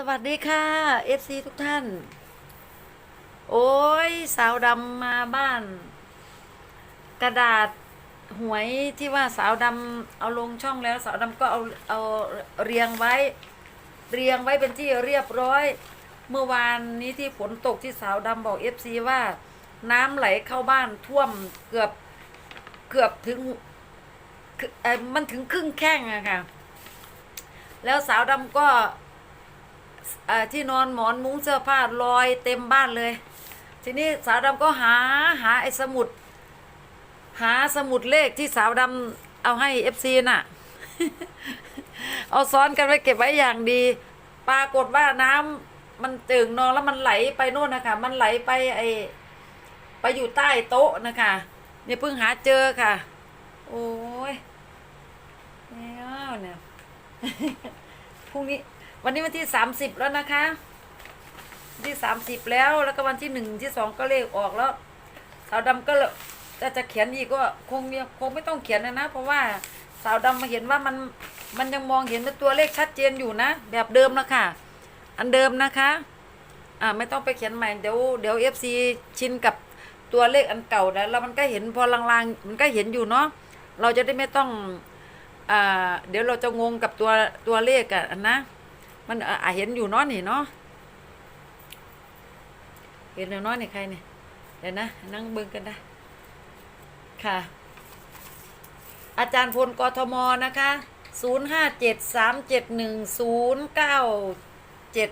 สวัสดีค่ะ FC ทุกท่าน โอ้ย สาวดำมาบ้าน กระดาษหวยที่ว่าสาวดำเอาลงช่องแล้ว สาวดำก็เอาเอาเรียงไว้ เรียงไว้เป็นที่เรียบร้อย เมื่อวานนี้ที่ฝนตกที่สาวดำบอก FC ว่าน้ำไหลเข้าบ้านท่วมเกือบเกือบถึงมันถึงครึ่งแข้งอะค่ะ แล้วสาวดำก็ ที่นอนหมอนมุ้งเสื้อผ้าลอยเต็มบ้านเลย ทีนี้สาวดำก็หาหาไอ้สมุด หาสมุดเลขที่สาวดำเอาให้เอฟซีน่ะ เอาซ้อนกันไว้เก็บไว้อย่างดี ปรากฏว่าน้ำมันตึงนองแล้วมันไหลไปโน่นนะคะ มันไหลไปไอไปอยู่ใต้โต๊ะนะคะเนี่ยเพิ่งหาเจอค่ะ โอ้ยแล้วเนี่ยพรุ่งนี้ วันนี้วันที่สามสิบแล้วนะคะวันที่สามสิบแล้วแล้วก็วันที่หนึ่งที่สองก็เลขออกแล้วสาวดำก็จะจะเขียนอีกก็คงคงไม่ต้องเขียนนะนะ เพราะว่าสาวดำมาเห็นว่ามันมันยังมองเห็นเป็นตัวเลขชัดเจนอยู่นะ แบบเดิมนะคะอันเดิมนะคะอ่าไม่ต้องไปเขียนใหม่เดี๋ยวเดี๋ยวเอฟซีชินกับตัวเลขอันเก่าแล้วแล้วมันก็เห็นพอลางๆมันก็เห็นอยู่เนาะเราจะได้ไม่ต้องอ่าเดี๋ยวเราจะงงกับตัวตัวเลขอะนะ มันอะเห็นอยู่เนาะนี่เนาะเห็นแล้วเนาะนี่ใครเนี่ยเดี๋ยวนะนั่งเบิ่งกันได้ค่ะ อาจารย์พลกทมนะคะศูนย์ห้าเจ็ดสามเจ็ดหนึ่งศูนย์เก้าเจ็ด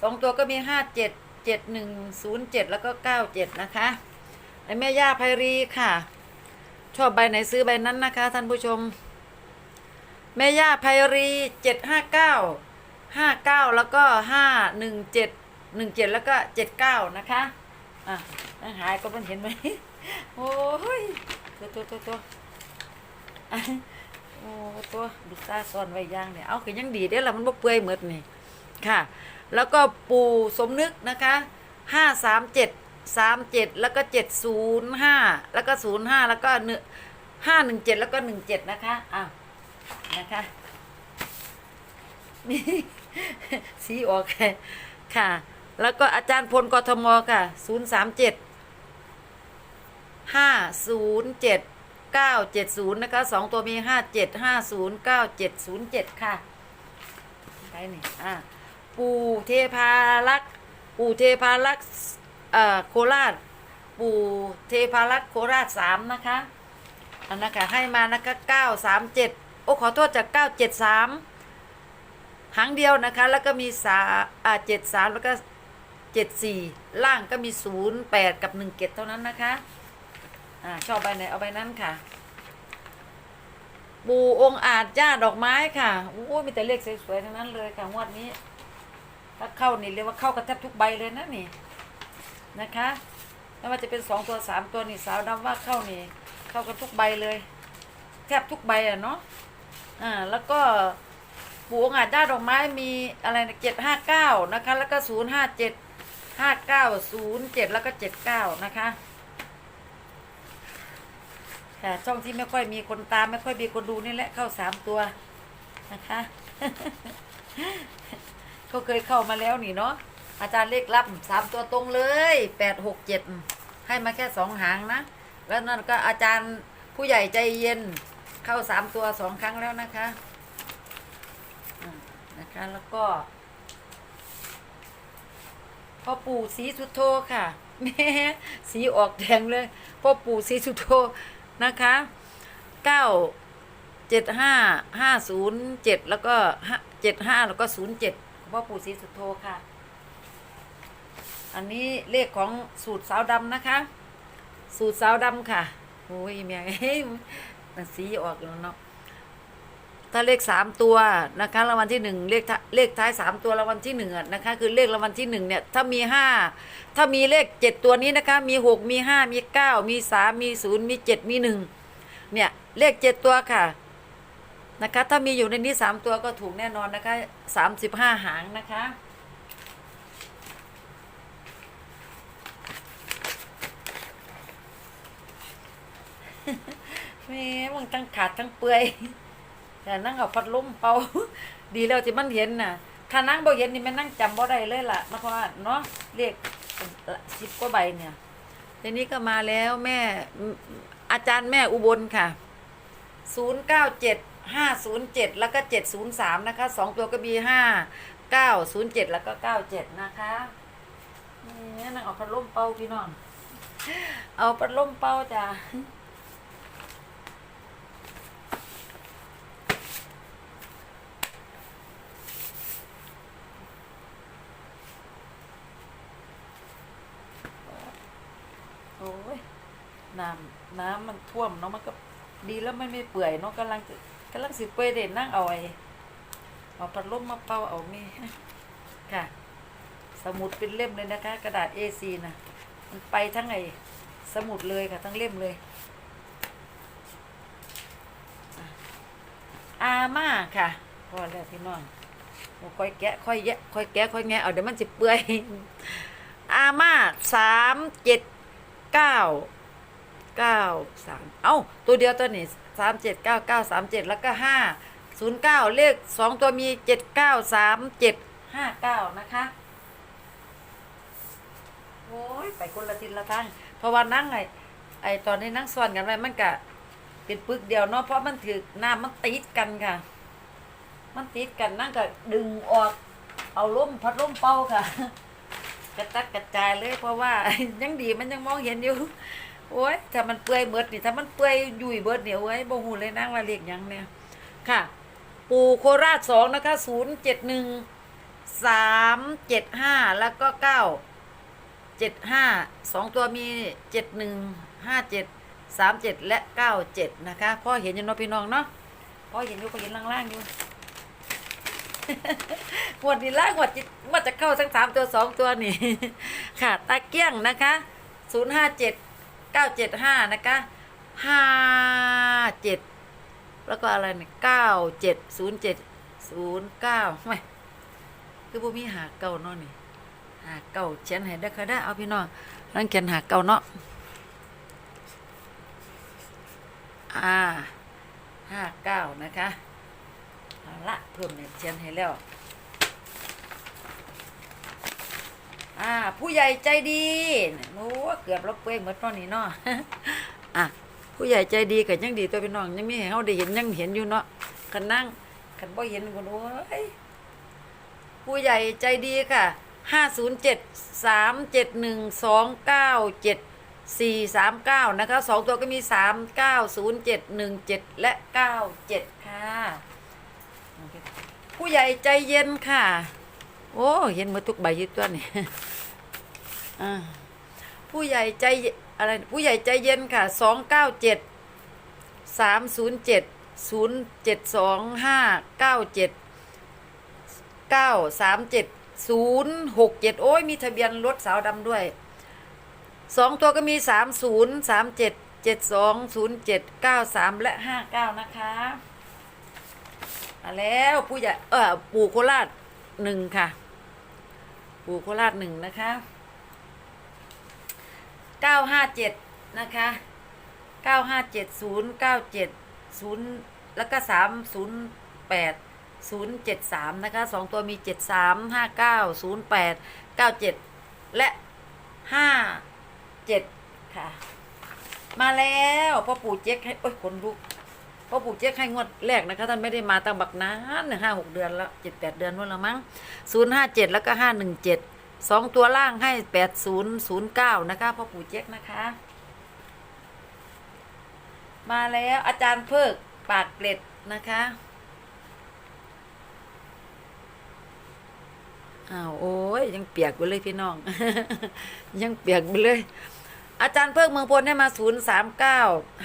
สองตัวก็มีห้าเจ็ดเจ็ดหนึ่งศูนย์เจ็ดแล้วก็เก้าเจ็ดนะคะไอแม่ย่าไพรีค่ะ ชอบใบไหนซื้อใบนั้นนะคะท่านผู้ชม แม่ย่าไพรีเจ็ดห้าเก้า ห้าเก้าแล้วก็ห้าหนึ่งเจ็ดหนึ่งเจ็ดแล้วก็เจ็ดเก้านะคะอะหายก็มันเห็นไหมโอ้ยตัวตัวตัวตัวโอ้ตัวบิซ่าซ่อนไว้ย่างเนี่ยเอาคือยังดีเด้อละมันบ่เปื่อยหมดนี่ค่ะ แล้วก็ปู่สมนึกนะคะห้าสามเจ็ดสามเจ็ดแล้วก็เจ็ดศูนย์ห้าแล้วก็ศูนย์ห้าแล้วก็หนึ่งห้าหนึ่งเจ็ดแล้วก็หนึ่งเจ็ดนะคะอ้าวนะคะนี่ สีออกค่ะค่ะ แล้วก็อาจารย์พลกทมค่ะศูนย์สามเจ็ดห้าศูนย์เจ็ดเก้าเจ็ดศูนย์นะคะสองตัวมีห้าเจ็ดห้าศูนย์เก้าเจ็ดศูนย์เจ็ดค่ะไปนี่อ่าปู่เทพารักษ์ปู่เทพารักษ์เอ่อโคราช ปู่เทพารักษ์โคราชสามนะคะอันนะคะให้มานะคะเก้าสามเจ็ดโอ้ขอโทษจากเก้าเจ็ดสาม หางเดียวนะคะ แล้วก็มีสาอ่าเจ็ดสามแล้วก็เจ็ดสี่ล่างก็มีศูนย์แปดกับหนึ่งเกตเท่านั้นนะคะ อ่าชอบใบไหนเอาใบนั้นค่ะ ปูองอาจย่าดอกไม้ค่ะโอ้มีแต่เลขสวยๆทั้งนั้นเลยค่ะงวดนี้ ถ้าเข้านี่เรียกว่าเข้ากระแทบทุกใบเลยนะนี่นะคะไม่ว่าจะเป็นสองตัวสามตัวนี่สาวดำว่าเข้านี่ เข้ากันทุกใบเลย แทบทุกใบอะเนาะอ่าแล้วก็ ปูองอาจย่าดอกไม้มีอะไรนะเจ็ดห้าเก้านะคะ แล้วก็ศูนย์ห้าเจ็ดห้าเก้าศูนย์เจ็ดแล้วก็เจ็ดเก้านะคะค่ะช่องที่ไม่ค่อยมีคนตามไม่ค่อยมีคนดูนี่แหละเข้าสามตัวนะคะก็เคยเข้ามาแล้วนี่เนาะอาจารย์เลขรับสามตัวตรงเลยแปดหกเจ็ดให้มาแค่สองหางนะ แล้วนั่นก็อาจารย์ผู้ใหญ่ใจเย็นเข้าสามตัวสองครั้งแล้วนะคะ นะคะแล้วก็พ่อปู่ศรีสุโธค่ะแม่สีออกแดงเลยพ่อปู่ศรีสุโธนะคะเก้าเจ็ดห้าห้าศูนย์เจ็ดแล้วก็เจ็ดห้าแล้วก็ศูนย์เจ็ดพ่อปู่ศรีสุโธค่ะ อันนี้เลขของสูตรสาวดำนะคะ สูตรสาวดำค่ะโอ้ยเมียเฮ้ยสีออกแล้วเนาะ ถ้าเลขสามตัวนะคะรางวัลที่หนึ่งเลขเลขท้ายสามตัวรางวัลที่หนึ่งนะคะคือเลขรางวัลที่หนึ่งเนี่ยถ้ามีห้าถ้ามีเลขเจ็ดตัวนี้นะคะมีหกมีห้ามีเก้ามีสามมีศูนย์มีเจ็ดมีหนึ่งเนี่ยเลขเจ็ดตัวค่ะนะคะถ้ามีอยู่ในนี้สามตัวก็ถูกแน่นอนนะคะสามสิบห้าหางนะคะแม่มึงทั้งขาดทั้งเปื่อย แต่นั่งเอาพัดลมเป่า ดีแล้วที่มันเห็นน่ะถ้านั่งบ่เห็นนี่ม่นั่งจำบ่ได้เลยล่ะนะเพราะว่าเนาะเลขสิบกว่าใบเนี่ยทีนี้ก็มาแล้วแม่อาจารย์แม่อุบลค่ะศูนย์เก้าเจ็ดห้าศูนย์เจ็ดแล้วก็เจ็ดศูนย์สามนะคะสองตัวก็มีห้าเก้าศูนย์เจ็ดแล้วก็เก้าเจ็ดนะคะนี่นั่งเอาพัดลมเป่าพี่น้อง เอาพัดลมเป่าจ้ะโอ้ย น้ำน้ำมันท่วมเนาะมันก็ดีแล้วมันไม่เปื่อยเนาะกำลังจะกำลังสิเปื่อยเด่นนั่งเอาไอ้เอาพัดลมมาเป่าเอามีค่ะ สมุดเป็นเล่มเลยนะคะ กระดาษ A4 นะมันไปทั้งไอ้สมุดเลยค่ะ ทั้งเล่มเลยอะอาม่าค่ะพอแล้วพี่น้องค่อยแกะค่อยแยะค่อยแกะค่อยแงะเอาเดี๋ยวมันจะเปื่อยอาม่าสามเจ็ดเก้า เก้าสามเอ้า ตัวเดียวตัวนี้สามเจ็ดเก้าเก้าสามเจ็ดแล้วก็ห้าศูนย์เก้าเลขสองตัวมีเจ็ดเก้าสามเจ็ดห้าเก้านะคะโอ้ยไปคนละทิศละทางเพราะว่านั่งไงไอตอนนี้นั่งซ้อนกันไว้มันกะเป็นปึกเดียวเนาะเพราะมันถือหน้ำมันติดกันค่ะ มันติดกันนั่งก็ดึงออก เอาล้มพัดล้มเป่าค่ะ กระตัดกระจายเลยเพราะว่ายังดีมันยังมองเห็นอยู่ โอ้ยถ้ามันเปื่อยเบิดนี่ถ้ามันเปื่อยยุ่ยเบิดเนี่ยโอ้ยบ่หูเลยนั่งว่าเรียกยังเนี่ยค่ะ ปู่โคราชสองนะคะศูนย์เจ็ดหนึ่งสามเจ็ดห้าแล้วก็เก้าเจ็ดห้าสองตัวมีเจ็ดหนึ่งห้าเจ็ดสามเจ็ดและเก้าเจ็ดนะคะพ่อเห็นอยู่เนาะพี่น้องเนาะพ่อเห็นอยู่ก็เห็นล่างๆอยู่หวดนี้ล่างหวดจิตว่าจะเข้าทั้งสามตัวสองตัวนี่ ค่ะ ตาเกี้ยงนะคะศูนย์ห้าเจ็ด เก้าเจ็ดห้านะคะห้าเจ็ดแล้วก็อะไรเนี่ยเก้าเจ็ดศูนย์เจ็ดศูนย์เก้าไม่คือบ่มีหาเก้าเนาะนี่หาเก่าเขียนให้ได้ค่ะได้เอาพี่น้องนั่นเขียนหาเก่าเนาะอ่าห้าเก้านะคะเอาละเพิ่มเนี่ยเขียนให้แล้ว อ่า ผู้ใหญ่ใจดีโอ้เกือบลบเป้งหมดตอนนี้เนาะอะผู้ใหญ่ใจดีก็ยังดีตัวพี่น้องยังมีให้เฮาได้เห็นยังเห็นอยู่เนาะคันนั่งคันบ่เห็นก็โอ้ยผู้ใหญ่ใจดีค่ะห้าศูนย์เจ็ดสามเจ็ดหนึ่งสองเก้าเจ็ดสี่สามเก้านะคะสองตัวก็มีสามเก้าศูนย์เจ็ดหนึ่งเจ็ดและเก้าเจ็ดค่ะ ผู้ใหญ่ใจเย็นค่ะ โอ้ เห็นหมาทุกใบยึดตัวนี่ ผู้ใหญ่ใจอะไรผู้ใหญ่ใจเย็นค่ะสองเก้าเจ็ดสามศูนย์เจ็ดศูนย์เจ็ดสองห้าเก้าเจ็ดเก้าสามเจ็ดศูนย์หกเจ็ดโอ้ยมีทะเบียนรถสาวดำด้วยสองตัวก็มีสามศูนย์สามเจ็ดเจ็ดสองศูนย์เจ็ดเก้าสามและห้าเก้านะคะมาแล้วผู้ใหญ่เออปู่โคราชหนึ่งค่ะ ปู่โคราชหนึ่งนะคะ เก้าห้าเจ็ดนะคะเก้าห้าเจ็ดศูนย์เก้าเจ็ดศูนย์แล้วก็สามศูนย์แปดศูนย์เจ็ดสามนะคะสองตัวมีเจ็ดสามห้าเก้าศูนย์แปดเก้าเจ็ดและห้าเจ็ดค่ะ มาแล้วพ่อปู่เจ๊กให้โอ้ยขนลุกพ่อปู่เจ๊กให้งวดแรกนะคะท่านไม่ได้มาตั้งบักนานห้าหกเดือนแล้วเจ็ดแปดเดือนนู่นแล้วมั้งศูนย์ห้าเจ็ดแล้วก็ห้าหนึ่งเจ็ด สองตัวล่างให้แปดศูนย์ศูนย์เก้านะคะพ่อปู่เจ๊กนะคะ มาแล้วอาจารย์เพิกปากเกร็ดนะคะอ้าวโอ้ยยังเปียกไปเลยพี่น้อง ยังเปียกไปเลย อาจารย์เพิ่งเมืองพลได้มาศูนย์สามเก้า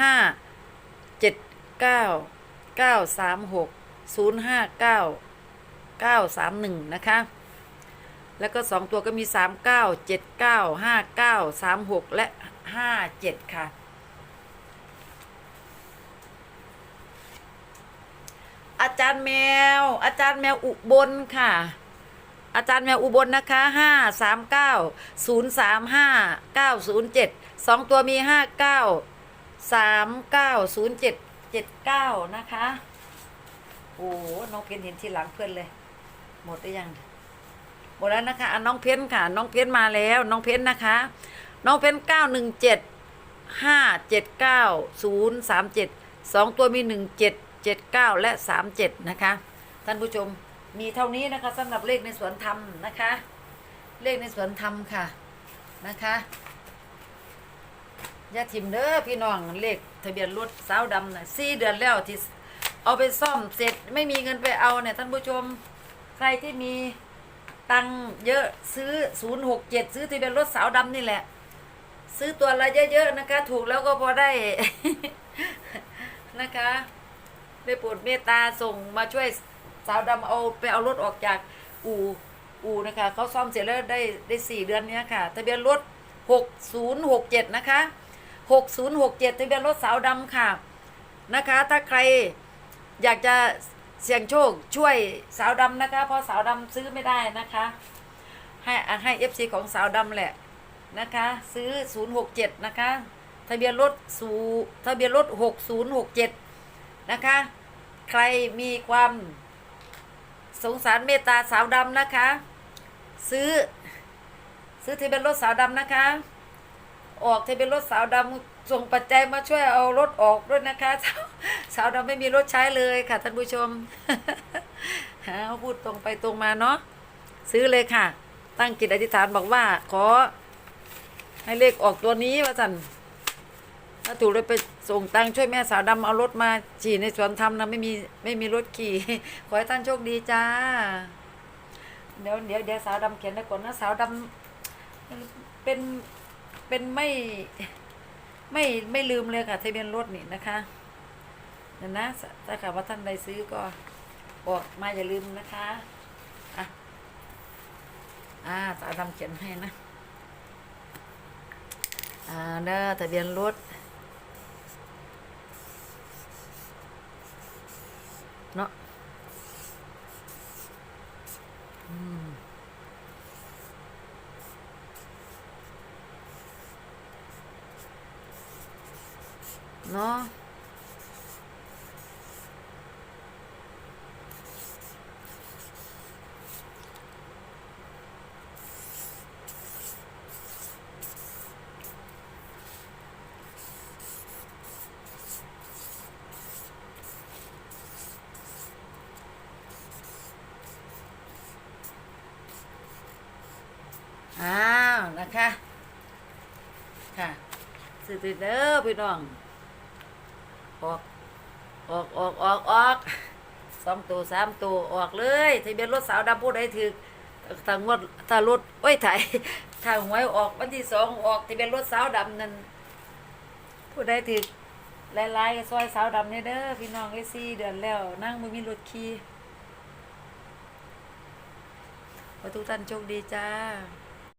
ห้าเจ็ดเก้าเก้าสามหกศูนย์ห้าเก้าเก้าสามหนึ่งนะคะ แล้วก็สองตัวก็มีสามเก้าเจ็ดเก้าห้าเก้าสามหกและห้าเจ็ดค่ะ อาจารย์แมว อาจารย์แมวอุบลค่ะ อาจารย์แมวอุบลนะคะห้าสามเก้าศูนย์สามห้าเก้าศูนย์เจ็ดสองตัวมีห้าเก้าสามเก้าศูนย์เจ็ดเจ็ดเก้านะคะ โอ้น้องเพนเห็นทีหลังเพื่อนเลย หมดได้ยัง มดแล้วนะคะอะน้องเพ้นค่ะ น้องเพ้นมาแล้ว น้องเพ้นนะคะ น้องเพ้นเก้าหนึ่งเจ็ดห้าเจ็ดเก้าศูนย์สามเจ็ดสองตัวมีหนึ่งเจ็ดเจ็ดเก้าและสามเจ็ดนะคะ ท่านผู้ชมมีเท่านี้นะคะสำหรับเลขในสวนธรรมนะคะ เลขในสวนธรรมค่ะนะคะยาทิมเด้อพี่น้องเลขทะเบียนรถสาวดำน่ะสี่เดือนแล้วที่เอาไปซ่อมเสร็จไม่มีเงินไปเอาเนี่ยท่านผู้ชม ใครที่มี ตังเยอะซื้อศูนย์หกเจ็ดซื้อทะเบียนรถสาวดำนี่แหละ ซื้อตัวละเยอะๆนะคะ ถูกแล้วก็พอได้ นะคะได้โปรดเมตตาส่งมาช่วยสาวดำเอาไปเอารถออกจากอู่อู่นะคะเขาซ่อมเสร็จแล้วได้ได้สี่เดือนเนี้ยค่ะทะเบียนรถหกศูนย์หกเจ็ดนะคะหกศูนย์หกเจ็ดทะเบียนรถสาวดำค่ะนะคะ ถ้าใครอยากจะ เสี่ยงโชคช่วยสาวดำนะคะ เพราะสาวดำซื้อไม่ได้นะคะ ให้ให้เอฟซีของสาวดำแหละนะคะ ซื้อศูนย์หกเจ็ดนะคะ ทะเบียนรถสูทะเบียนรถหกศูนย์หกเจ็ดนะคะ ใครมีความสงสารเมตตาสาวดำนะคะ ซื้อ ซื้อทะเบียนรถสาวดำนะคะ ออกทะเบียนรถสาวดำส่งปัจจัยมาช่วยเอารถออกด้วยนะคะ สาวสาวดำไม่มีรถใช้เลยค่ะท่านผู้ชมหาพูดตรงไปตรงมาเนาะซื้อเลยค่ะ ตั้งจิตอธิษฐานบอกว่า ขอ ให้เลขออกตัวนี้ว่าสันถ้าถูกเลยไปส่งตังช่วยแม่สาวดำเอารถมาขี่ในสวนธรรมนะไม่มีไม่มีรถขี่ ขอให้ท่านโชคดีจ้า เดี๋ยวเดี๋ยวเดี๋ยวสาวดำเขียนได้ก่อนนะสาวดำเป็นเป็นไม่ไม่ไม่ลืมเลยค่ะทะเบียนรถนี่นะคะ ดี๋ยวนะ ถ้าค่ะว่าท่านใดซื้อก็บอกมาอย่าลืมนะคะ อะ อ่าสาดำเขียนให้นะ อ่าเด้อทะเบียนรถเนาะอืมเนาะอ้าวนะ ค่ะ ค่ะสื่อติดเด้อพี่น้อง ออก ออกออกออกออกสองตัวสามตัวออกเลยทะเบียนรถสาวดำผู้ใดถือทางงวดถ้ารถโอ้ยถ่ายถ้าหวยออกวันที่สองออกทะเบียนรถสาวดำนั่นผู้ใดถือลายๆก็ซอยสาวดำเนี่ยเด้อพี่น้องไอ้สี่เดือนแล้ว นั่งมือมีรถขี่ขอทุกท่านโชคดีจ้า